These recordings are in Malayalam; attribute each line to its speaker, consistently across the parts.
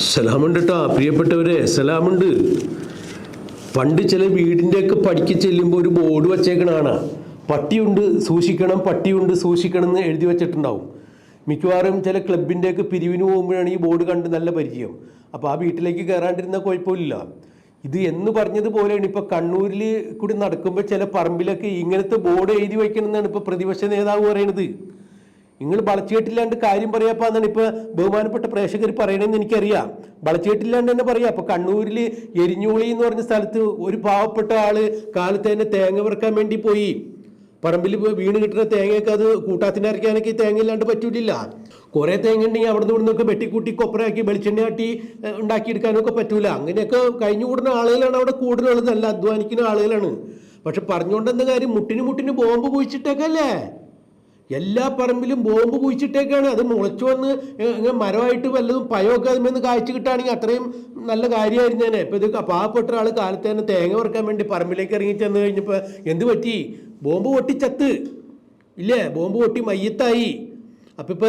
Speaker 1: സലാമുണ്ട് കേട്ടോ പ്രിയപ്പെട്ടവരെ സലാമുണ്ട്. പണ്ട് ചില വീടിന്റെയൊക്കെ പടിക്ക് ചെല്ലുമ്പോൾ ഒരു ബോർഡ് വച്ചേക്കണാണ് പട്ടിയുണ്ട് സൂക്ഷിക്കണം പട്ടിയുണ്ട് സൂക്ഷിക്കണം എന്ന് എഴുതി വെച്ചിട്ടുണ്ടാവും. മിക്കവാറും ചില ക്ലബിന്റെയൊക്കെ പിരിവിന് പോകുമ്പോഴാണ് ഈ ബോർഡ് കണ്ട് നല്ല പരിചയം. അപ്പോൾ ആ വീട്ടിലേക്ക് കയറാണ്ടിരുന്ന കുഴപ്പമില്ല. ഇത് എന്ന് പറഞ്ഞതുപോലെയാണ് ഇപ്പോൾ കണ്ണൂരിൽ കൂടി നടക്കുമ്പോൾ ചില പറമ്പിലൊക്കെ ഇങ്ങനത്തെ ബോർഡ് എഴുതി വയ്ക്കണമെന്നാണ് ഇപ്പോൾ പ്രതിപക്ഷ നേതാവ് പറയണത് നിങ്ങൾ വളച്ചേട്ടില്ലാണ്ട് കാര്യം പറയാപ്പാന്നാണ് ഇപ്പൊ ബഹുമാനപ്പെട്ട പ്രേക്ഷകർ പറയണെന്ന് എനിക്കറിയാം. വളച്ചേട്ടില്ലാണ്ട് തന്നെ പറയാം. അപ്പൊ കണ്ണൂരിൽ എരിഞ്ഞൂളി എന്ന് പറഞ്ഞ സ്ഥലത്ത് ഒരു പാവപ്പെട്ട ആൾ കാലത്ത് തന്നെ തേങ്ങ വറക്കാൻ വേണ്ടി പോയി. പറമ്പിൽ വീണ് കിട്ടുന്ന തേങ്ങയൊക്കെ അത് കൂട്ടാത്തിന് അരയ്ക്കാനൊക്കെ ഈ തേങ്ങ ഇല്ലാണ്ട് പറ്റൂലില്ല. കുറേ തേങ്ങ ഉണ്ടെങ്കിൽ അവിടെ നിന്ന് ഇവിടുന്നൊക്കെ വെട്ടിക്കൂട്ടി കൊപ്പരാക്കി വെളിച്ചെണ്ണ കാട്ടി ഉണ്ടാക്കിയെടുക്കാനൊക്കെ പറ്റൂല. അങ്ങനെയൊക്കെ കഴിഞ്ഞു കൂടുന്ന ആളുകളാണ് അവിടെ കൂടുതലുള്ളത്. നല്ല അധ്വാനിക്കുന്ന ആളുകളാണ്. പക്ഷെ പറഞ്ഞുകൊണ്ട് എന്താ കാര്യം? മുട്ടിന് മുട്ടിന് ബോംബ് കുഴിച്ചിട്ടേക്കല്ലേ? എല്ലാ പറമ്പിലും ബോംബ് കുഴിച്ചിട്ടേക്കാണ്. അത് മുളച്ചു വന്ന് ഇങ്ങനെ മരമായിട്ട് വല്ലതും പയമൊക്കെ അതിൽ കാഴ്ച കിട്ടുകയാണെങ്കിൽ അത്രയും നല്ല കാര്യമായിരുന്നു തന്നെ. ഇപ്പം ഇത് പാവപ്പെട്ട ഒരാൾ കാലത്ത് തന്നെ തേങ്ങ വറുക്കാൻ വേണ്ടി പറമ്പിലേക്ക് ഇറങ്ങി ചെന്ന് കഴിഞ്ഞപ്പോൾ എന്ത് പറ്റി? ബോംബ് പൊട്ടിച്ചത്ത് ഇല്ലേ? ബോംബ് പൊട്ടി മയ്യത്തായി. അപ്പം ഇപ്പൊ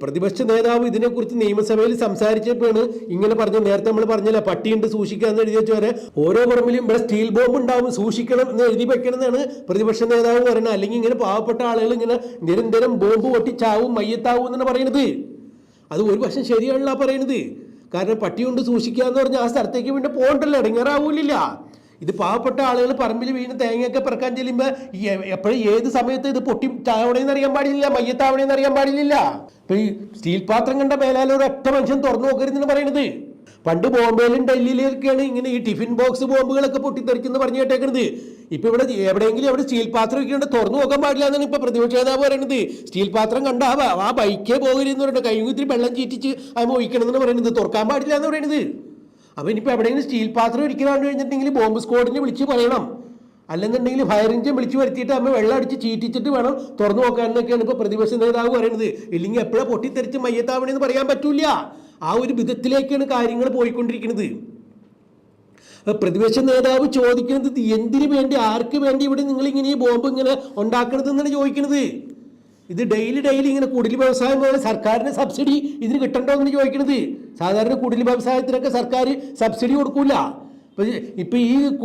Speaker 1: പ്രതിപക്ഷ നേതാവ് ഇതിനെക്കുറിച്ച് നിയമസഭയിൽ സംസാരിച്ചപ്പോഴാണ് ഇങ്ങനെ പറഞ്ഞു നേരത്തെ നമ്മൾ പറഞ്ഞില്ല പട്ടിയുണ്ട് സൂക്ഷിക്കാന്ന് എഴുതി വെച്ചവരെ ഓരോ പറമ്പിലും ഇവിടെ സ്റ്റീൽ ബോംബ് ഉണ്ടാവും സൂക്ഷിക്കണം എന്ന് എഴുതി വെക്കണം എന്നാണ് പ്രതിപക്ഷ നേതാവ് പറയുന്നത്. അല്ലെങ്കിൽ ഇങ്ങനെ പാവപ്പെട്ട ആളുകൾ ഇങ്ങനെ നിരന്തരം ബോംബ് പൊട്ടിച്ചാവും മയ്യത്താവും എന്നാണ് പറയുന്നത്. അത് ഒരു പക്ഷം ശരിയാണല്ലോ പറയണത് കാരണം പട്ടിയുണ്ട് സൂക്ഷിക്കുക എന്ന് പറഞ്ഞാൽ ആ സ്ഥലത്തേക്ക് വേണ്ടി പോകണ്ടല്ലോ ഇടങ്ങാറാവൂലില്ല ഇത് പാവപ്പെട്ട ആളുകൾ പറമ്പിൽ വീണ് തേങ്ങയൊക്കെ പിറക്കാൻ ചെല്ലുമ്പോൾ എപ്പോഴും ഏത് സമയത്ത് ഇത് പൊട്ടി ചാവണേന്ന് അറിയാൻ പാടില്ല മയ്യത്താവണേന്ന് അറിയാൻ പാടില്ല. ഇപ്പൊ ഈ സ്റ്റീൽ പാത്രം കണ്ട മേലാൽ ഒരു ഒറ്റ മനുഷ്യൻ തുറന്നു നോക്കരുതെന്ന് പറയണത്. പണ്ട് ബോംബെയിലും ഡൽഹിയിലൊക്കെയാണ് ഇങ്ങനെ ഈ ടിഫിൻ ബോക്സ് ബോംബുകളൊക്കെ പൊട്ടിത്തെറിക്കുന്നു പറഞ്ഞു കേട്ടേക്കുന്നത് ഇപ്പൊ ഇവിടെ എവിടെയെങ്കിലും അവിടെ സ്റ്റീൽ പാത്രം ഒക്കെ തുറന്നു നോക്കാൻ പാടില്ല എന്നാണ് ഇപ്പൊ പ്രതിപക്ഷ നേതാവ് പറയുന്നത് സ്റ്റീൽ പാത്രം കണ്ട ആ ബൈക്കേ പോകരുതെന്ന് പറയുന്നത് കൈകുത്തിരി വെള്ളം ചീറ്റിച്ച് അത് ഒഴിക്കണം എന്ന് പറയുന്നത് തുറക്കാൻ പാടില്ല എന്ന് പറയുന്നത് അപ്പൊ ഇനിയിപ്പോൾ എവിടെയെങ്കിലും സ്റ്റീൽ പാത്രം ഇരിക്കലാണ്ട് കഴിഞ്ഞിട്ടുണ്ടെങ്കിൽ ബോംബ് സ്ക്വാഡിനെ വിളിച്ച് പറയണം. അല്ലെന്നുണ്ടെങ്കിൽ ഫയർ എഞ്ചിൻ വിളിച്ച് വരുത്തിയിട്ട് അമ്മ വെള്ളം അടിച്ച് ചീറ്റിച്ചിട്ട് വേണം തുറന്നു നോക്കാൻ എന്നൊക്കെയാണ് ഇപ്പോൾ പ്രതിപക്ഷ നേതാവ് പറയുന്നത്. ഇല്ലെങ്കിൽ എപ്പോഴാണ് പൊട്ടിത്തെറിച്ച് മയ്യത്താവണെന്ന് പറയാൻ പറ്റില്ല. ആ ഒരു വിധത്തിലേക്കാണ് കാര്യങ്ങൾ പോയിക്കൊണ്ടിരിക്കുന്നത്. പ്രതിപക്ഷ നേതാവ് ചോദിക്കുന്നത് എന്തിനു വേണ്ടി ആർക്ക് വേണ്ടി ഇവിടെ നിങ്ങൾ ഇങ്ങനെ ഈ ബോംബ് ഇങ്ങനെ ഉണ്ടാക്കണത് എന്നാണ് ചോദിക്കുന്നത്. ഇത് ഡെയിലി ഡെയിലി ഇങ്ങനെ കുടിൽ വ്യവസായം പോലെ സർക്കാരിന് സബ്സിഡി ഇതിന് കിട്ടണ്ടോ എന്ന് ചോദിക്കുന്നത് സാധാരണ കുടിൽ വ്യവസായത്തിനൊക്കെ സർക്കാർ സബ്സിഡി കൊടുക്കൂല. ഇപ്പൊ ഈ-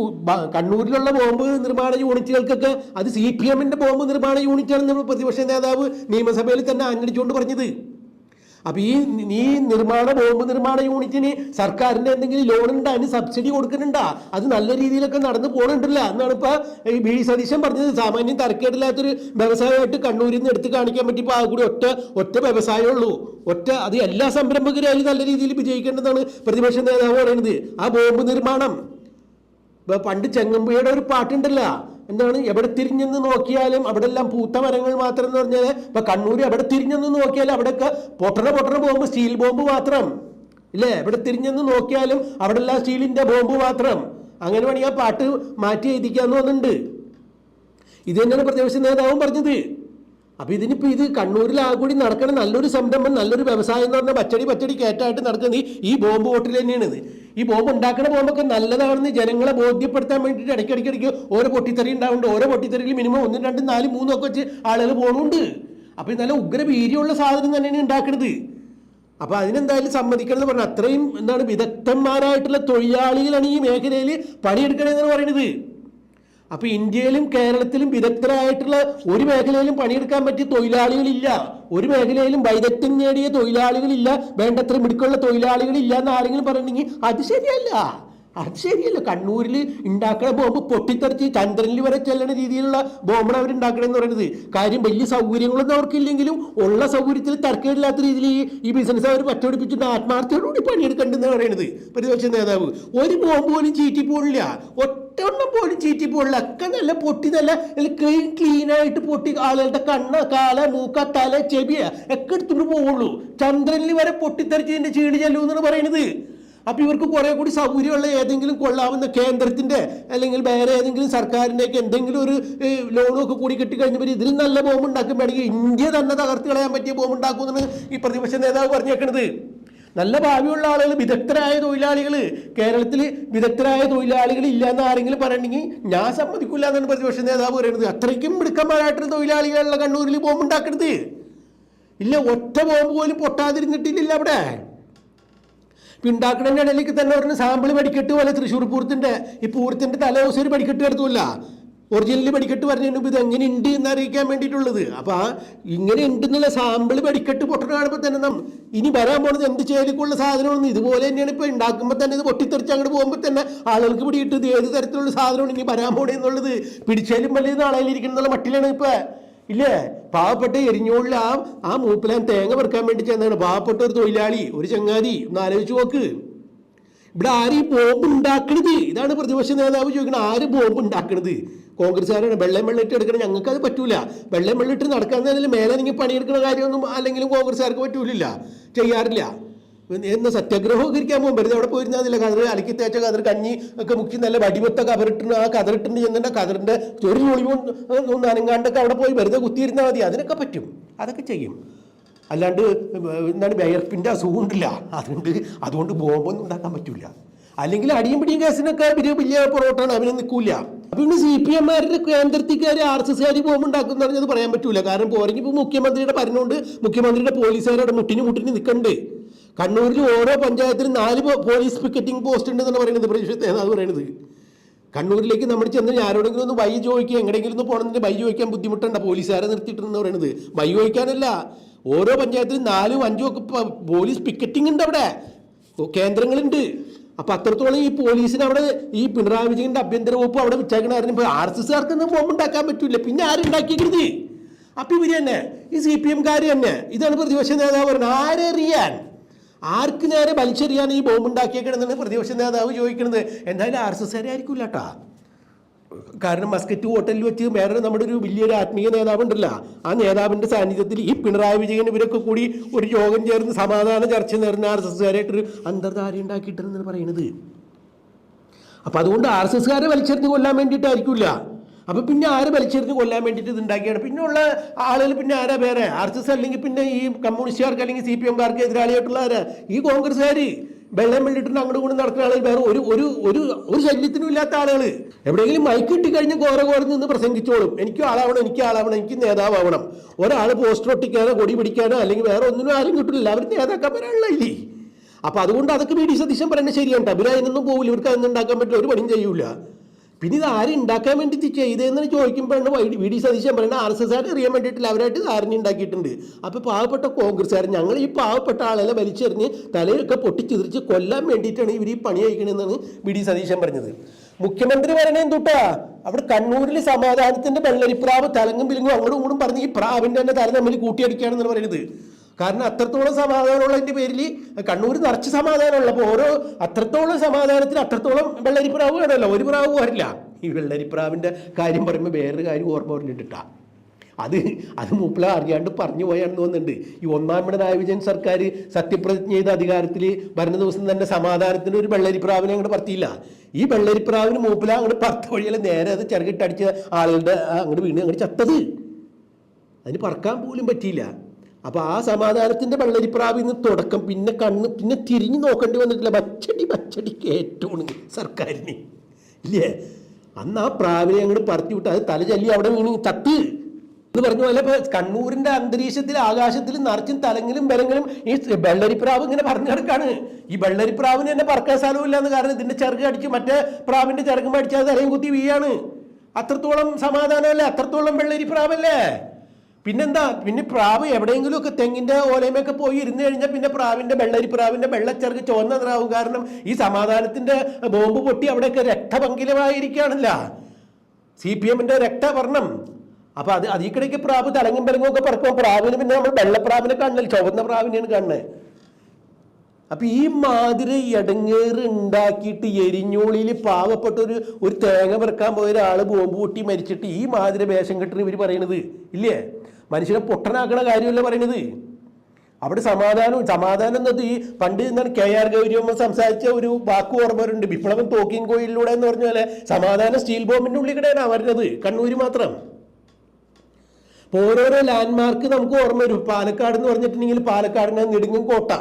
Speaker 1: കണ്ണൂരിലുള്ള ബോംബ് നിർമ്മാണ യൂണിറ്റുകൾക്കൊക്കെ അത് സി പി എമ്മിന്റെ ബോംബ് നിർമ്മാണ യൂണിറ്റാണെന്ന് പ്രതിപക്ഷ നേതാവ് നിയമസഭയിൽ തന്നെ അന്വേഷിച്ചുകൊണ്ട് പറഞ്ഞത്. അപ്പൊ ഈ ഈ നിർമ്മാണ ബോംബ് നിർമ്മാണ യൂണിറ്റിന് സർക്കാരിന്റെ എന്തെങ്കിലും ലോൺ ഉണ്ട്? അതിന് സബ്സിഡി കൊടുക്കുന്നുണ്ടാ? അത് നല്ല രീതിയിലൊക്കെ നടന്നു പോകുന്നുണ്ടല്ല എന്നാണ് ഇപ്പൊ ഈ ബി സതീശൻ പറഞ്ഞത്. സാമാന്യം തരക്കേടില്ലാത്തൊരു വ്യവസായമായിട്ട് കണ്ണൂരിൽ നിന്ന് എടുത്ത് കാണിക്കാൻ പറ്റി ഇപ്പൊ ആ കൂടി ഒറ്റ ഒറ്റ വ്യവസായമേ ഉള്ളൂ. ഒറ്റ അത് എല്ലാ സംരംഭകരായാലും നല്ല രീതിയിൽ വിജയിക്കേണ്ടതാണ് പ്രതിപക്ഷ നേതാവ് പറയുന്നത്. ആ ബോംബ് നിർമ്മാണം. പണ്ട് ചെങ്ങമ്പുഴയുടെ ഒരു പാട്ടുണ്ടല്ല. എന്താണ്? എവിടെ തിരിഞ്ഞെന്ന് നോക്കിയാലും അവിടെ എല്ലാം പൂത്ത മരങ്ങൾ മാത്രം എന്ന് പറഞ്ഞാൽ ഇപ്പൊ കണ്ണൂർ എവിടെ തിരിഞ്ഞെന്ന് നോക്കിയാലും അവിടെയൊക്കെ പൊട്ടണ പൊട്ടണ ബോംബ് സ്റ്റീൽ ബോംബ് മാത്രം. ഇല്ലേ? എവിടെ തിരിഞ്ഞെന്ന് നോക്കിയാലും അവിടെ എല്ലാം സ്റ്റീലിന്റെ ബോംബ് മാത്രം. അങ്ങനെ വേണമെങ്കിൽ ആ പാട്ട് മാറ്റി എഴുതിക്കാന്ന് തോന്നുന്നുണ്ട്. ഇത് തന്നെയാണ് പ്രതിപക്ഷ നേതാവും പറഞ്ഞത്. അപ്പൊ ഇതിനിപ്പോ ഇത് കണ്ണൂരിൽ ആകൂടി കൂടി നടക്കണ നല്ലൊരു സംരംഭം നല്ലൊരു വ്യവസായം എന്ന് പറഞ്ഞാൽ പച്ചടി പച്ചടി കയറ്റായിട്ട് നടക്കുന്നത് ഈ- ബോംബ് ബോട്ടിൽ തന്നെയാണ് ഇത്. ഈ ബോംബ് ഉണ്ടാക്കുന്ന ബോംബൊക്കെ നല്ലതാണെന്ന് ജനങ്ങളെ ബോധ്യപ്പെടുത്താൻ വേണ്ടിയിട്ട് ഇടയ്ക്ക് ഇടയ്ക്ക് ഇടയ്ക്ക് ഓരോ പൊട്ടിത്തെറി ഉണ്ടാവുന്നുണ്ട്. ഓരോ പൊട്ടിത്തെറിയിൽ മിനിമം ഒന്നും രണ്ടും നാലും മൂന്നൊക്കെ വെച്ച് ആളുകൾ പോകുന്നുണ്ട് അപ്പൊ ഇത് നല്ല ഉഗ്ര വീര്യമുള്ള സാധനം തന്നെയാണ് ഉണ്ടാക്കുന്നത് അപ്പൊ അതിനെന്തായാലും സമ്മതിക്കണം എന്ന് പറഞ്ഞാൽ അത്രയും എന്താണ് വിദഗ്ധന്മാരായിട്ടുള്ള തൊഴിലാളികളാണ് ഈ മേഖലയിൽ പണിയെടുക്കണമെന്നാണ് പറയുന്നത് അപ്പൊ ഇന്ത്യയിലും കേരളത്തിലും വിദഗ്ധരായിട്ടുള്ള ഒരു മേഖലയിലും പണിയെടുക്കാൻ പറ്റിയ തൊഴിലാളികളില്ല. ഒരു മേഖലയിലും വൈദഗ്ധ്യം നേടിയ തൊഴിലാളികളില്ല. വേണ്ടത്ര മിടുക്കുള്ള തൊഴിലാളികളില്ല എന്ന് ആരെങ്കിലും പറഞ്ഞിട്ടുണ്ടെങ്കിൽ അത് ശരിയല്ല. അത് ശരിയല്ല. കണ്ണൂരിൽ ഉണ്ടാക്കണ ബോംബ് പൊട്ടിത്തെറിച്ച് ചന്ദ്രനിൽ വരെ ചെല്ലണ രീതിയിലുള്ള ബോംബാണ് അവർ ഉണ്ടാക്കണമെന്ന് പറയുന്നത് കാര്യം വലിയ സൗകര്യങ്ങളൊന്നും അവർക്കില്ലെങ്കിലും ഉള്ള സൗകര്യത്തിൽ തർക്കമില്ലാത്ത രീതിയിൽ ഈ ബിസിനസ് അവർ പച്ചപിടിപ്പിച്ചിട്ട് ആത്മാർത്ഥയോടുകൂടി പണിയെടുക്കേണ്ടെന്ന് പറയുന്നത് പ്രതിപക്ഷ നേതാവ് ഒരു ബോംബ് പോലും ചീറ്റി പോകില്ല ഒറ്റെണ്ണം പോലും ചീറ്റി പോകില്ല ഒക്കെ നല്ല പൊട്ടി നല്ല ക്ലീൻ ക്ലീൻ ആയിട്ട് പൊട്ടി ആളുകളുടെ കണ്ണ് കാല മൂക്ക തല ചെവിയ ഒക്കെ എടുത്തിട്ട് പോവുള്ളൂ. ചന്ദ്രനിൽ വരെ പൊട്ടിത്തെറിച്ച് ഇതിന്റെ ചീട് ചെല്ലൂന്നാണ് പറയുന്നത് അപ്പൊ ഇവർക്ക് കുറേ കൂടി സൗകര്യമുള്ള ഏതെങ്കിലും കൊള്ളാവുന്ന കേന്ദ്രത്തിന്റെ അല്ലെങ്കിൽ വേറെ ഏതെങ്കിലും സർക്കാരിന്റെ ഒക്കെ എന്തെങ്കിലും ഒരു ലോണൊക്കെ കൂടി കിട്ടിക്കഴിഞ്ഞപ്പോൾ ഇതിൽ നല്ല ബോംബ് ഉണ്ടാക്കും വേണമെങ്കിൽ ഇന്ത്യ തന്നെ തകർത്ത് കളയാൻ പറ്റിയ ബോംബ് ഉണ്ടാക്കുമെന്നാണ് ഈ പ്രതിപക്ഷ നേതാവ് പറഞ്ഞേക്കുന്നത് നല്ല ഭാവിയുള്ള ആളുകൾ വിദഗ്ധരായ തൊഴിലാളികൾ കേരളത്തിൽ വിദഗ്ധരായ തൊഴിലാളികൾ ഇല്ല എന്ന് ആരെങ്കിലും പറയണമെങ്കിൽ ഞാൻ സമ്മതിക്കില്ല എന്നാണ് പ്രതിപക്ഷ നേതാവ് പറയുന്നത് അത്രയ്ക്കും മിടുക്കന്മാരായിട്ടുള്ള തൊഴിലാളികളുള്ള കണ്ണൂരിൽ ബോംബ് ഉണ്ടാക്കരുത് ഇല്ല ഒറ്റ ബോംബ് പോലും പൊട്ടാതിരുന്നിട്ടില്ല അവിടെ ഇപ്പം ഇടയിലേക്ക് തന്നെ പറഞ്ഞ സാമ്പിൾ പഠിക്കട്ട് പോലെ തൃശ്ശൂർ പൂരത്തിന്റെ ഈ പൂരത്തിന്റെ തലേദിവസം ഒരു പഠിക്കട്ട് എടുത്തുമില്ല ഒറിജിനലി പഠിക്കട്ട് പറഞ്ഞതിന് മുമ്പ് ഇത് എങ്ങനെ ഉണ്ട് എന്ന് അറിയിക്കാൻ വേണ്ടിയിട്ടുള്ളത്. അപ്പോൾ ആ ഇങ്ങനെ ഉണ്ടെന്നുള്ള സാമ്പിൾ പഠിക്കട്ട് പൊട്ടണ കാണുമ്പോൾ തന്നെ നമ്മൾ ഇനി വരാൻ പോണത് എന്ത് ചേലിക്കുള്ള സാധനമാണ് ഇതുപോലെ തന്നെയാണ് ഇപ്പോൾ ഉണ്ടാക്കുമ്പോൾ തന്നെ ഇത് പൊട്ടിത്തെറിച്ച് അങ്ങോട്ട് പോകുമ്പോൾ തന്നെ ആളുകൾക്ക് പിടിയിട്ട് ഇത് ഏത് തരത്തിലുള്ള സാധനമാണ് ഇനി വരാൻ പോണെന്നുള്ളത് പിടിച്ചാലും വലിയ നാളെ എന്നുള്ള മട്ടിലാണ് ഇപ്പോൾ ഇല്ലേ? പാവപ്പെട്ട എരിഞ്ഞോളിൽ ആ ആ മൂപ്പിലാൻ തേങ്ങ പെറുക്കാൻ വേണ്ടി ചെന്നാണ് പാവപ്പെട്ട ഒരു തൊഴിലാളി ഒരു ചങ്ങാതി. ഒന്ന് ആലോചിച്ച് നോക്ക്. ഇവിടെ ആര് ഈ ബോംബ് ഉണ്ടാക്കണത്? ഇതാണ് പ്രതിപക്ഷ നേതാവ് ചോദിക്കുന്നത് ആര് ബോംബ് ഉണ്ടാക്കണത്? കോൺഗ്രസ്സുകാരാണ്. വെള്ളം വെള്ളിട്ട് എടുക്കണം ഞങ്ങൾക്ക് അത് പറ്റൂല. വെള്ളം വെള്ളിട്ട് നടക്കാൻ മേലെ നിങ്ങൾ പണിയെടുക്കുന്ന കാര്യമൊന്നും അല്ലെങ്കിലും കോൺഗ്രസ്സുകാർക്ക് പറ്റൂലില്ല. ചെയ്യാറില്ല. എന്ന് സത്യാഗ്രഹമൊക്കെ ഇരിക്കാൻ പോകും. വെറുതെ അവിടെ പോയിരുന്നില്ല കതിർ അലക്കി തേച്ച കതിർ കഞ്ഞി ഒക്കെ മുക്കി നല്ല വടിവത്ത കവറിട്ടുണ്ട് ആ കതിറിട്ടുണ്ട് ചെന്നിട്ട് കതിറിന്റെ ഒരു ഒളിവും അനങ്ങാണ്ടൊക്കെ അവിടെ പോയി വെറുതെ കുത്തിയിരുന്നാൽ മതി. അതിനൊക്കെ പറ്റും. അതൊക്കെ ചെയ്യും. അല്ലാണ്ട് എന്താണ് വിയർപ്പിന്റെ അസുഖം ഉണ്ടല്ല. അതുകൊണ്ട് അതുകൊണ്ട് ബോംബൊന്നും ഉണ്ടാക്കാൻ പറ്റില്ല അല്ലെങ്കിൽ അടിയും പിടിയും കേസിനൊക്കെ വലിയ വലിയ പൊറോട്ടാണ്. അവന് നിൽക്കൂല. പിന്നെ സി പി എമ്മാരുടെ കേന്ദ്രത്തിക്കാർ ആർ എസ് എസ്കാർ ബോംബ് ഉണ്ടാക്കുന്ന പറഞ്ഞത് പറയാൻ പറ്റൂല. കാരണം പോരെങ്കിൽ ഇപ്പോൾ മുഖ്യമന്ത്രിയുടെ ഭരണമുണ്ട് മുഖ്യമന്ത്രിയുടെ പോലീസുകാരുടെ മുട്ടിന് മുട്ടിന് നിൽക്കണ്ട്. കണ്ണൂരിൽ ഓരോ പഞ്ചായത്തിലും നാല് പോലീസ് പിക്കറ്റിംഗ് പോസ്റ്റ് ഉണ്ടെന്നാണ് പറയുന്നത് പ്രതിപക്ഷ നേതാവ് പറയുന്നത്? കണ്ണൂരിലേക്ക് നമ്മൾ ചെന്ന് ആരോടെങ്കിലും ഒന്ന് വൈ ചോദിക്കുക എങ്ങനെയെങ്കിലും ഒന്ന് പോകണമെങ്കിൽ വൈ ചോദിക്കാൻ ബുദ്ധിമുട്ടുണ്ട്. പോലീസുകാരെ നിർത്തിയിട്ടെന്ന് പറയുന്നത്. വൈ ചോദിക്കാനല്ല. ഓരോ പഞ്ചായത്തിലും നാലും അഞ്ചും ഒക്കെ പോലീസ് പിക്കറ്റിംഗ് ഉണ്ട് അവിടെ. കേന്ദ്രങ്ങളുണ്ട്. അപ്പൊ അത്രത്തോളം ഈ പോലീസിന് അവിടെ ഈ പിണറായി വിജയന്റെ ആഭ്യന്തര വകുപ്പ് അവിടെ വെച്ചേക്കണായിരുന്നു ഇപ്പൊ ആർ എസ് എസ്കാർക്കൊന്നും ബോംബ് ഉണ്ടാക്കാൻ പറ്റില്ല പിന്നെ ആരുണ്ടാക്കിയത് അപ്പൊ ഇവർ തന്നെ. ഈ സി പി എംകാർ തന്നെ. ഇതാണ് പ്രതിപക്ഷ നേതാവ് പറയുന്നത്. ആരറിയാൻ? ആർക്ക് നേരെ വലിച്ചെറിയാൻ ഈ ബോംബ് പ്രതിപക്ഷ നേതാവ് ചോദിക്കുന്നത് എന്തായാലും ആർ എസ് എസ് ആയിരിക്കില്ല കേട്ടാ കാരണം മസ്കറ്റ് ഹോട്ടലിൽ വെച്ച് വേറെ നമ്മുടെ ഒരു വലിയൊരു ആത്മീയ നേതാവുണ്ടല്ലോ. ആ നേതാവിന്റെ സാന്നിധ്യത്തിൽ ഈ പിണറായി വിജയൻ ഇവരൊക്കെ കൂടി ഒരു യോഗം ചേർന്ന് സമാധാന ചർച്ച നേർന്ന ആർ എസ് എസ്കാരായിട്ടൊരു അന്തർധാര ഉണ്ടാക്കിയിട്ടെന്നാണ് പറയുന്നത്. അപ്പൊ അതുകൊണ്ട് ആർ എസ് എസ്കാരെ വലിച്ചെറിഞ്ഞ് കൊല്ലാൻ വേണ്ടിയിട്ടായിരിക്കില്ല. അപ്പൊ പിന്നെ ആരെ വലിച്ചെറിഞ്ഞ് കൊല്ലാൻ വേണ്ടിയിട്ട് ഇത് ഉണ്ടാക്കിയാണ്? പിന്നെ ഉള്ള ആളുകൾ പിന്നെ ആരാ വേറെ? എസ് അല്ലെങ്കിൽ പിന്നെ ഈ കമ്മ്യൂണിസ്റ്റുകാർക്ക് അല്ലെങ്കിൽ സി പി എംകാർക്ക് എതിരാളിയായിട്ടുള്ള ആരാ? ഈ കോൺഗ്രസ്സുകാർ വെള്ളം വെള്ളിട്ടുണ്ട് അങ്ങോട്ട് കൊണ്ട് നടക്കുന്ന ആളുകൾ വേറെ. ഒരു ഒരു ഒരു ഒരു ശല്യത്തിനും ഇല്ലാത്ത ആളുകൾ എവിടെയെങ്കിലും മൈക്ക് ഇട്ട് കഴിഞ്ഞ് കോര കോര നിന്ന് പ്രസംഗിച്ചോളും. എനിക്ക് ആളാവണം എനിക്ക് ആളാവണം എനിക്ക് നേതാവണം ഒരാൾ പോസ്റ്റർ ഒട്ടിക്കാനോ കൊടി പിടിക്കാനോ അല്ലെങ്കിൽ വേറെ ഒന്നിനും ആരും കിട്ടില്ല അവർ നേതാക്കന്മാരാണല്ലോ ഇല്ലേ? അപ്പൊ അതുകൊണ്ട് അതൊക്കെ വി ഡി സതീശൻ പറയുന്നത് ശരിയാണ്. അഭിരായനൊന്നും പോകില്ല ഇവർക്ക് അതൊന്നും ഉണ്ടാക്കാൻ പറ്റില്ല. ഒരു പണിയും ചെയ്യൂല. പിന്നെ ഇത് ആരും ഉണ്ടാക്കാൻ വേണ്ടി ചെയ്തതെന്ന് ചോദിക്കുമ്പോഴാണ് വൈ- വി ഡി സതീശൻ പറയുന്നത്. ആർ എസ് എസ് ആർ അറിയാൻ വേണ്ടിയിട്ടില്ല അവരായിട്ട് ധാരണ ഉണ്ടാക്കിയിട്ടുണ്ട് അപ്പൊ പാവപ്പെട്ട കോൺഗ്രസ്സുകാർ ഞങ്ങൾ ഈ പാവപ്പെട്ട ആളെ വലിച്ചെറിഞ്ഞ് തലയൊക്കെ പൊട്ടിച്ചിതിരിച്ച് കൊല്ലാൻ വേണ്ടിയിട്ടാണ് ഇവർ ഈ പണി അയക്കണമെന്നാണ് വി ഡി സതീശൻ പറഞ്ഞത്. മുഖ്യമന്ത്രി പറയണേ എന്തുട്ടാ? അവിടെ കണ്ണൂരിൽ സമാധാനത്തിന്റെ വെള്ളരിപ്രാവ് തലങ്ങും പിലങ്ങും അങ്ങോട്ടും ഇങ്ങോട്ടും പറഞ്ഞ് ഈ പ്രാവിന്റെ തന്നെ തല തമ്മിൽ കൂട്ടിയടിക്കുകയാണെന്നാണ് പറയുന്നത് കാരണം അത്രത്തോളം സമാധാനമുള്ളതിന്റെ പേരിൽ കണ്ണൂർ നിറച്ച് സമാധാനമുള്ള അപ്പോൾ ഓരോ അത്രത്തോളം സമാധാനത്തിന് അത്രത്തോളം വെള്ളരിപ്രാവ് വേണമല്ലോ ഒരു പ്രാവ് വരില്ല ഈ വെള്ളരിപ്രാവിന്റെ കാര്യം പറയുമ്പോൾ വേറൊരു കാര്യം ഓർമ്മ പറഞ്ഞിട്ടാ അത് അത് മൂപ്പിള അറിയാണ്ട് പറഞ്ഞു പോയാണെന്ന് തോന്നുന്നുണ്ട്. ഈ ഒന്നാം പിണറായി വിജയൻ സർക്കാർ സത്യപ്രതിജ്ഞ ചെയ്ത അധികാരത്തിൽ ഭരണ ദിവസം തന്നെ സമാധാനത്തിന് ഒരു വെള്ളരിപ്രാവിനെ അങ്ങോട്ട് പറത്തിയില്ല. ഈ വെള്ളരിപ്രാവിന് മൂപ്പില അങ്ങോട്ട് പറത്ത വഴിയിൽ നേരെ അത് ചെറുകിട്ടടിച്ച ആളുകളുടെ അങ്ങോട്ട് വീണ് അങ്ങോട്ട് ചത്തത്. അതിന് പറക്കാൻ പോലും പറ്റിയില്ല. അപ്പൊ ആ സമാധാനത്തിന്റെ വെള്ളരിപ്രാവിൽ നിന്ന് തുടക്കം പിന്നെ കണ്ണ് പിന്നെ തിരിഞ്ഞു നോക്കേണ്ടി വന്നിട്ടില്ല. ബച്ചടി ബച്ചടി കേറ്റോണ് സർക്കാരിന്. ഇല്ലേ? അന്ന് ആ പ്രാവിനെ അങ്ങോട്ട് പറത്തി വിട്ട് അത് തല ചല്ലി അവിടെ വീണ്. ചത്ത്. എന്ന് പറഞ്ഞ പോലെ കണ്ണൂരിന്റെ അന്തരീക്ഷത്തിൽ ആകാശത്തിൽ നിറച്ചും തലങ്ങളും ബലങ്ങളും ഈ വെള്ളരിപ്രാവ് ഇങ്ങനെ പറഞ്ഞു കിടക്കാണ്. ഈ വെള്ളരിപ്രാവിന് തന്നെ പറക്കാൻ സ്ഥലമില്ല എന്ന് കാരണം ഇതിന്റെ ചെറുക് അടിച്ച് മറ്റേ പ്രാവിന്റെ ചെറുകും അടിച്ചാൽ തലയും കുത്തി വീയാണ് അത്രത്തോളം സമാധാനമല്ലേ? അത്രത്തോളം വെള്ളരിപ്രാവല്ലേ? പിന്നെന്താ? പിന്നെ പ്രാവ് എവിടെയെങ്കിലും ഒക്കെ തെങ്ങിന്റെ ഓലയമൊക്കെ പോയി ഇരുന്ന് കഴിഞ്ഞാൽ പിന്നെ പ്രാവിന്റെ വെള്ളരി പ്രാവിന്റെ വെള്ളച്ചെറുക്ക് ചുവന്ന നിറാവും കാരണം ഈ സമാധാനത്തിന്റെ ബോംബ് പൊട്ടി അവിടെയൊക്കെ രക്തപങ്കിലമായിരിക്കുകയാണല്ല. സി പി എമ്മിന്റെ രക്തവർണം അപ്പൊ അത് അതീക്കിടയ്ക്ക് പ്രാവ് തലങ്ങും പെലങ്ങും ഒക്കെ പറക്കും പ്രാവിന് പിന്നെ നമ്മൾ വെള്ളപ്രാവിനെ കാണുന്നില്ല. ചുവന്ന പ്രാവിനെയാണ് കാണുന്നത്. അപ്പൊ ഈ മാതിരി ഇടങ്ങേറ് ഉണ്ടാക്കിയിട്ട് എരിഞ്ഞോളിയിൽ പാവപ്പെട്ട ഒരു ഒരു തേങ്ങ പെറുക്കാൻ പോയ ഒരാൾ ബോംബ് പൊട്ടി മരിച്ചിട്ട് ഈ മാതിരി വേഷം കെട്ടിന് ഇവർ പറയണത് ഇല്ലേ? മനുഷ്യനെ പൊട്ടനാക്കണ കാര്യമല്ല പറയണത്. അവിടെ സമാധാനം സമാധാനം എന്നത് ഈ പണ്ട് എന്താണ് കെ ആർ ഗൗരിയമ്മ സംസാരിച്ച ഒരു വാക്ക് ഓർമ്മയുണ്ട് വിപ്ലവം തോക്കിൻ കോയിലൂടെ എന്ന് പറഞ്ഞ പോലെ സമാധാനം സ്റ്റീൽ ബോംബിന്റെ ഉള്ളിൽ കൂടെയാണ് വരുന്നത്. കണ്ണൂര് മാത്രം. അപ്പോൾ ഓരോരോ ലാൻഡ്മാർക്ക് നമുക്ക് ഓർമ്മ വരും. പാലക്കാട് എന്ന് പറഞ്ഞിട്ടുണ്ടെങ്കിൽ പാലക്കാടിന് നെടുങ്ങും കോട്ട.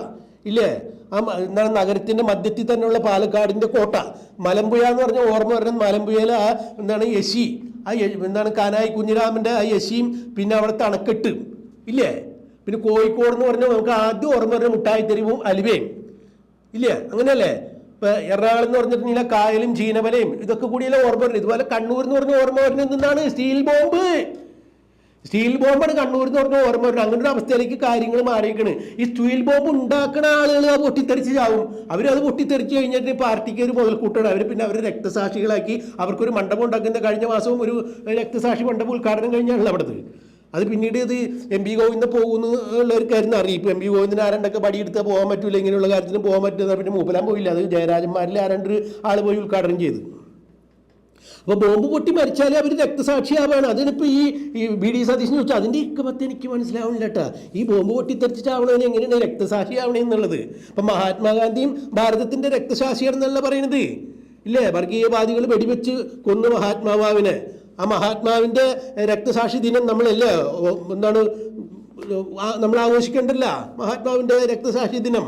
Speaker 1: ഇല്ലേ? ആ എന്താണ് നഗരത്തിന്റെ മധ്യത്തിൽ തന്നെയുള്ള പാലക്കാടിന്റെ കോട്ട. മലമ്പുഴ എന്ന് പറഞ്ഞ ഓർമ്മ വരുന്നത് മലമ്പുഴയിൽ ആ എന്താണ് യശി. ആ എന്താണ് കാനായി കുഞ്ഞിരാമന്റെ ആ യശിയും പിന്നെ അവിടെ അണക്കെട്ട് ഇല്ലേ? പിന്നെ കോഴിക്കോട് എന്ന് പറഞ്ഞാൽ നമുക്ക് ആദ്യം ഓർമ്മ വരുന്ന മുട്ടായിത്തെരുവും അലുവയും. ഇല്ലേ? അങ്ങനെയല്ലേ? ഇപ്പൊ എറണാകുളം എന്ന് പറഞ്ഞിട്ടുണ്ടെങ്കിൽ കായലും ചീനവലയും ഇതൊക്കെ കൂടിയല്ലേ ഓർമ്മ വരുന്നത്. ഇതുപോലെ കണ്ണൂർ എന്ന് പറഞ്ഞ ഓർമ്മ വരുന്നത് എന്താണ്? Steel bomb. സ്റ്റീൽ ബോംബാണ് കണ്ണൂർ എന്ന് പറഞ്ഞ ഓർമ്മ വരുന്നത്. അങ്ങനെ ഒരു അവസ്ഥയിലേക്ക് കാര്യങ്ങൾ മാറിയിരിക്കണ്. ഈ സ്റ്റീൽ ബോംബ് ഉണ്ടാക്കുന്ന ആളുകൾ അത് പൊട്ടിത്തെറിച്ച് ചാവും. അവരത് പൊട്ടിത്തെറിച്ച് കഴിഞ്ഞിട്ട് പാർട്ടിക്ക് ഒരു മുതൽക്കൂട്ടാണ്. അവർ പിന്നെ അവർ രക്തസാക്ഷികളാക്കി അവർക്കൊരു മണ്ഡപം ഉണ്ടാക്കുന്ന കഴിഞ്ഞ മാസവും ഒരു രക്തസാക്ഷി മണ്ഡപം ഉദ്ഘാടനം കഴിഞ്ഞാണല്ലോ അവിടുത്തെ. അത് പിന്നീട് ഇത് എം പി ഗോവിന്ദ പോകുന്നു ഉള്ള ഒരു കാര്യം അറിയിപ്പ്. എം പി ഗോവിന്ദന് ആരണ്ടൊക്കെ പടിയെടുത്താൽ പോകാൻ പറ്റില്ല ഇങ്ങനെയുള്ള കാര്യത്തിന് പോകാൻ പറ്റില്ല പിന്നെ മൂപ്പലാൻ പോയില്ല. അത് ജയരാജന്മാരിൽ ആരണ്ടൊരു ആൾ പോയി ഉദ്ഘാടനം ചെയ്തു. അപ്പോൾ ബോംബ് പൊട്ടി മരിച്ചാലേ അവർ രക്തസാക്ഷിയാവാണ്. അതിനിപ്പോൾ ഈ ഈ ബി ഡി സതീശൻ ചോദിച്ചാൽ അതിന്റെ ഇക്കമത്തെ എനിക്ക് മനസ്സിലാവുന്നില്ല കേട്ടോ ഈ ബോംബ് പൊട്ടിത്തെറിച്ചിട്ടാവണവന് എങ്ങനെയാണ് രക്തസാക്ഷിയാവണേ എന്നുള്ളത്? അപ്പം മഹാത്മാഗാന്ധിയും ഭാരതത്തിന്റെ രക്തസാക്ഷിയാണെന്നല്ല പറയണത്. ഇല്ലേ? വർഗീയവാദികൾ വെടിവെച്ച് കൊന്നു മഹാത്മാവിനെ ആ മഹാത്മാവിന്റെ രക്തസാക്ഷി ദിനം നമ്മളല്ലേ എന്താണ് നമ്മൾ ആഘോഷിക്കേണ്ടല്ല. മഹാത്മാവിന്റെ രക്തസാക്ഷി ദിനം.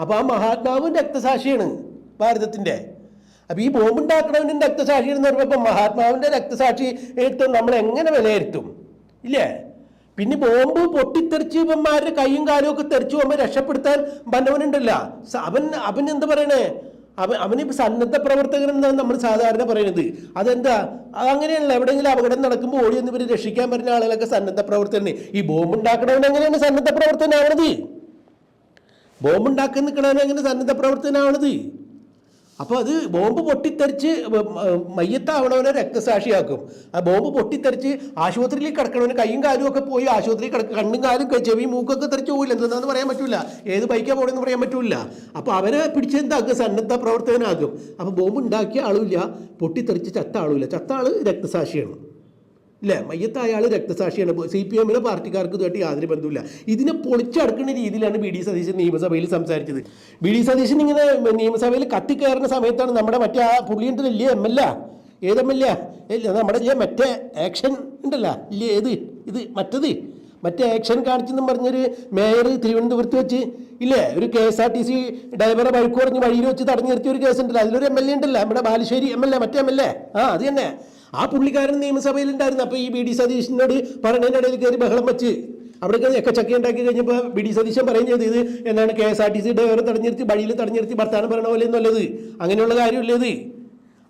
Speaker 1: അപ്പോൾ ആ മഹാത്മാവും രക്തസാക്ഷിയാണ് ഭാരതത്തിന്റെ അപ്പൊ ഈ ബോംബ് ഉണ്ടാക്കണവനും രക്തസാക്ഷി എന്ന് പറയുമ്പോൾ മഹാത്മാവിന്റെ രക്തസാക്ഷി എടുത്ത് നമ്മൾ എങ്ങനെ വിലയിരുത്തും? ഇല്ലേ? പിന്നെ ബോംബ് പൊട്ടിത്തെറിച്ച് ഇവന്മാരുടെ കൈയും കാലും ഒക്കെ തെറിച്ചു പോകുമ്പോൾ രക്ഷപ്പെടുത്താൻ വന്നവനുണ്ടല്ല. അവൻ അവൻ എന്താ പറയണേ? അവൻ അവന് സന്നദ്ധ പ്രവർത്തകൻ എന്നാണ് നമ്മൾ സാധാരണ പറയുന്നത്. അതെന്താ? അതങ്ങനെയല്ല എവിടെയെങ്കിലും അപകടം നടക്കുമ്പോൾ ഓടി എന്ന് ഇവർ രക്ഷിക്കാൻ പറ്റുന്ന ആളുകളൊക്കെ സന്നദ്ധ പ്രവർത്തകന്. ഈ ബോംബ് ഉണ്ടാക്കണവൻ എങ്ങനെയാണ് സന്നദ്ധ പ്രവർത്തനാവണത് ബോംബ് ഉണ്ടാക്കി നിൽക്കണവൻ എങ്ങനെ സന്നദ്ധ പ്രവർത്തനാവണത് അപ്പോൾ അത് ബോംബ് പൊട്ടിത്തെറിച്ച് മയ്യത്താവണവനെ രക്തസാക്ഷിയാക്കും. ആ ബോംബ് പൊട്ടിത്തെറിച്ച് ആശുപത്രിയിൽ കിടക്കണവന് കൈയും കാലും ഒക്കെ പോയി ആശുപത്രിയിൽ കിടക്കുക കണ്ണും കാലും ചെവി മൂക്കൊക്കെ തെറിച്ച് പോയില്ല എന്താണെന്ന് പറയാൻ പറ്റില്ല ഏത് ബൈക്കാ പോകണമെന്ന് പറയാൻ പറ്റില്ല അപ്പോൾ അവരെ പിടിച്ചെന്താക്കുക സന്നദ്ധ പ്രവർത്തകനാകും അപ്പോൾ ബോംബ് ഉണ്ടാക്കിയ ആളുമില്ല പൊട്ടിത്തെറിച്ച് ചത്ത ആളുമില്ല ചത്ത ആൾ രക്തസാക്ഷിയാണ്. ഇല്ലേ മയ്യത്ത് അയാൾ രക്തസാക്ഷിയാണ്. സി പി എമ്മിലെ പാർട്ടിക്കാർക്ക് ഇതുമായിട്ട് യാതൊരു ബന്ധമില്ല ഇതിനെ പൊളിച്ചടക്കുന്ന രീതിയിലാണ് ബി ഡി സതീശൻ നിയമസഭയിൽ സംസാരിച്ചത്. ബി ഡി സതീശൻ ഇങ്ങനെ നിയമസഭയിൽ കത്തിക്കയറുന്ന സമയത്താണ് നമ്മുടെ മറ്റേ ആ പുള്ളിയുണ്ട് വലിയ എം എൽ എ. ഏത് എം എൽ എ? നമ്മുടെ മറ്റേ ആക്ഷൻ ഉണ്ടല്ല. ഇല്ല ഏത്? ഇത് മറ്റത്. മറ്റേ ആക്ഷൻ കാണിച്ചെന്ന് പറഞ്ഞൊരു മേയർ തിരുവനന്തപുരത്ത് വെച്ച് ഇല്ലേ? ഒരു K S R T C ഡ്രൈവറെ വഴിക്കുറഞ്ഞ് വഴിയിൽ വെച്ച് തടഞ്ഞു നിർത്തിയ ഒരു കേസ് ഉണ്ടല്ലോ അതിലൊരു എം എൽ എ ഉണ്ടല്ലോ. നമ്മുടെ ബാലുശ്ശേരി എം എൽ എ മറ്റേ എം എൽ എ. ആ അത് തന്നെ. ആ പുള്ളിക്കാരൻ നിയമസഭയിൽ ഉണ്ടായിരുന്നു അപ്പോൾ ഈ ബി ഡി സതീശനോട് പറഞ്ഞതിന്റെ ഇടയിൽ കയറി ബഹളം വെച്ച്. അവിടെ എക്കച്ചക്ക ഉണ്ടാക്കി കഴിഞ്ഞപ്പോൾ ബി ഡി സതീശൻ പറയും ചെയ്ത് ഇത് എന്താണ് K S R T C ഡ്രൈവറെ തടഞ്ഞിരുത്തി വഴിയിൽ തടഞ്ഞിരുത്തി ഭർത്താനം പറയണ പോലെ എന്നുള്ളത് അങ്ങനെയുള്ള കാര്യമില്ല ഇത്?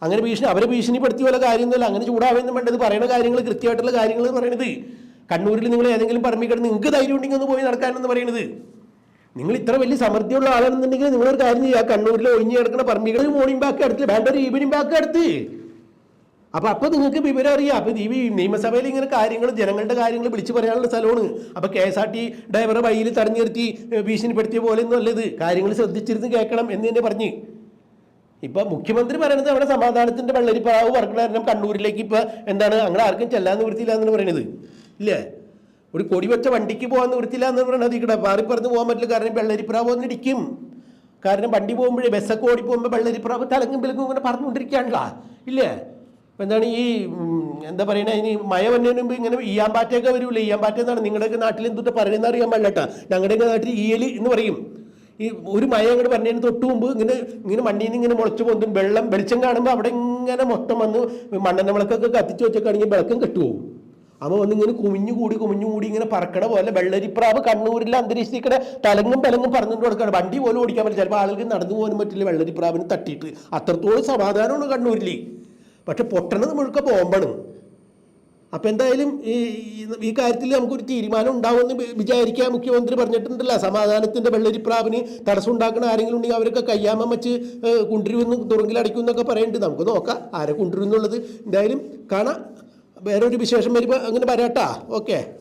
Speaker 1: അങ്ങനെ ഭീഷണി അവരെ ഭീഷണിപ്പെടുത്തിയ പോലെ കാര്യമൊന്നുമില്ല. അങ്ങനെ ചൂടാവുന്നു വേണ്ടത് പറയുന്ന കാര്യങ്ങൾ കൃത്യമായിട്ടുള്ള കാര്യങ്ങൾ എന്ന് പറയുന്നത് കണ്ണൂരിൽ നിങ്ങൾ ഏതെങ്കിലും പറമ്പിക്കണം നിങ്ങൾക്ക് ധൈര്യം ഉണ്ടെങ്കിൽ ഒന്ന് പോയി നടക്കാനെന്ന് പറയുന്നത് നിങ്ങൾ ഇത്ര വലിയ സമൃദ്ധിയുള്ള ആളാണെന്നുണ്ടെങ്കിൽ നിങ്ങളൊരു കാര്യം ചെയ്യുക. കണ്ണൂരിൽ ഒഴിഞ്ഞു കിടക്കുന്ന പറമ്പികൾ മോർണിംഗ് ബാക്ക് അടുത്ത് വേണ്ട ഒരു ഈവനിങ് ബാക്ക് അടുത്ത്. അപ്പൊ അപ്പൊ നിങ്ങൾക്ക് വിവരം അറിയാം. അപ്പൊ ഈ നിയമസഭയിൽ ഇങ്ങനെ കാര്യങ്ങൾ ജനങ്ങളുടെ കാര്യങ്ങൾ വിളിച്ചു പറയാനുള്ള സ്ഥലമാണ്. അപ്പൊ കെ എസ് ആർ ടി ഡ്രൈവറെ വഴിയിൽ തടഞ്ഞു നിർത്തി ഭീഷണിപ്പെടുത്തിയ പോലെ ഒന്നും അല്ലത് കാര്യങ്ങൾ ശ്രദ്ധിച്ചിരുന്ന് കേൾക്കണം എന്ന് തന്നെ പറഞ്ഞ്. ഇപ്പൊ മുഖ്യമന്ത്രി പറയുന്നത് അവിടെ സമാധാനത്തിന്റെ വെള്ളരിപ്പാവ് കാരണം കണ്ണൂരിലേക്ക് ഇപ്പൊ എന്താണ് അങ്ങനെ ആർക്കും ചെല്ലാൻ നിവൃത്തിയില്ല എന്നാണ് പറയുന്നത് ഇല്ലേ? ഒരു കൊടി വെച്ച വണ്ടിക്ക് പോകാൻ നിവൃത്തിയില്ല എന്ന് പറയുന്നത് ഇവിടെ പാറി പറഞ്ഞ് പോകാൻ പറ്റില്ല. കാരണം വെള്ളരിപ്രാവ് ഒന്നിടിക്കും കാരണം വണ്ടി പോകുമ്പോഴേ ബസ്സൊക്കെ ഓടി പോകുമ്പോൾ വെള്ളരിപ്രാവ് തലങ്ങും വിലങ്ങും ഇങ്ങനെ പറഞ്ഞുകൊണ്ടിരിക്കുകയാണല്ലോ ഇല്ലേ? എന്താണ് ഈ എന്താ പറയുന്നത് ഇനി മഴ വന്നതിന് മുമ്പ് ഇങ്ങനെ ഈയാമ്പാറ്റയൊക്കെ വരൂലേ? ഈയാമ്പാറ്റ എന്നാണ് നിങ്ങളുടെയൊക്കെ നാട്ടിൽ എന്തൊക്കെ പറയുന്നത് അറിയാൻ പാടില്ല കേട്ടോ. ഞങ്ങളുടെയൊക്കെ നാട്ടിൽ ഈയൽ എന്ന് പറയും. ഈ ഒരു മഴ അങ്ങോട്ട് പറഞ്ഞതിന് തൊട്ട് മുമ്പ് ഇങ്ങനെ ഇങ്ങനെ മണ്ണിൽ ഇങ്ങനെ മുളച്ച് പൊന്തും വെള്ളം വെളിച്ചം കാണുമ്പോൾ അവിടെ ഇങ്ങനെ മൊത്തം വന്ന് മണ്ണെണ്ണ വിളക്കൊക്കെ കത്തിച്ച് വെച്ചൊക്കെയാണെങ്കിൽ വിളക്കം കെട്ടുപോകും. അവ വന്ന് ഇങ്ങനെ കുമിഞ്ഞു കൂടി കുമിഞ്ഞു കൂടി ഇങ്ങനെ പറക്കണ പോലെ വെള്ളരിപ്രാവ് കണ്ണൂരിലെ അന്തരീക്ഷത്തിക്കടെ തലങ്ങും പലങ്ങും പറഞ്ഞുകൊണ്ട് കൊടുക്കണം വണ്ടി പോലും ഓടിക്കാൻ പറ്റില്ല. ചിലപ്പോൾ ആളുകൾക്ക് നടന്നു പോകാനും പറ്റില്ല വെള്ളരിപ്രാവിന് തട്ടിയിട്ട്. അത്രത്തോളം സമാധാനമാണ് കണ്ണൂരിൽ പക്ഷെ പൊട്ടണത് മുഴുക്ക ബോംബാണ്. അപ്പം എന്തായാലും ഈ ഈ- കാര്യത്തിൽ നമുക്കൊരു തീരുമാനം ഉണ്ടാവുമെന്ന് വി- വിചാരിക്കാൻ മുഖ്യമന്ത്രി പറഞ്ഞിട്ടുണ്ടല്ലോ സമാധാനത്തിന്റെ വെള്ളരിപ്രാവിന് തടസ്സം ഉണ്ടാക്കുന്ന ആരെങ്കിലും ഉണ്ടെങ്കിൽ അവരൊക്കെ കയ്യാമം വെച്ച് ഏഹ്, കൊണ്ടുവരുമെന്ന് തുറങ്കിലടിക്കും എന്നൊക്കെ പറയുന്നുണ്ട്. നമുക്ക് നോക്കാം ആരെ കുണ്ടിരുന്നുള്ളത് എന്തായാലും കാണാം. വേറൊരു വിശേഷം വരുമ്പോൾ അങ്ങനെ വരാട്ടാ. ഓക്കെ.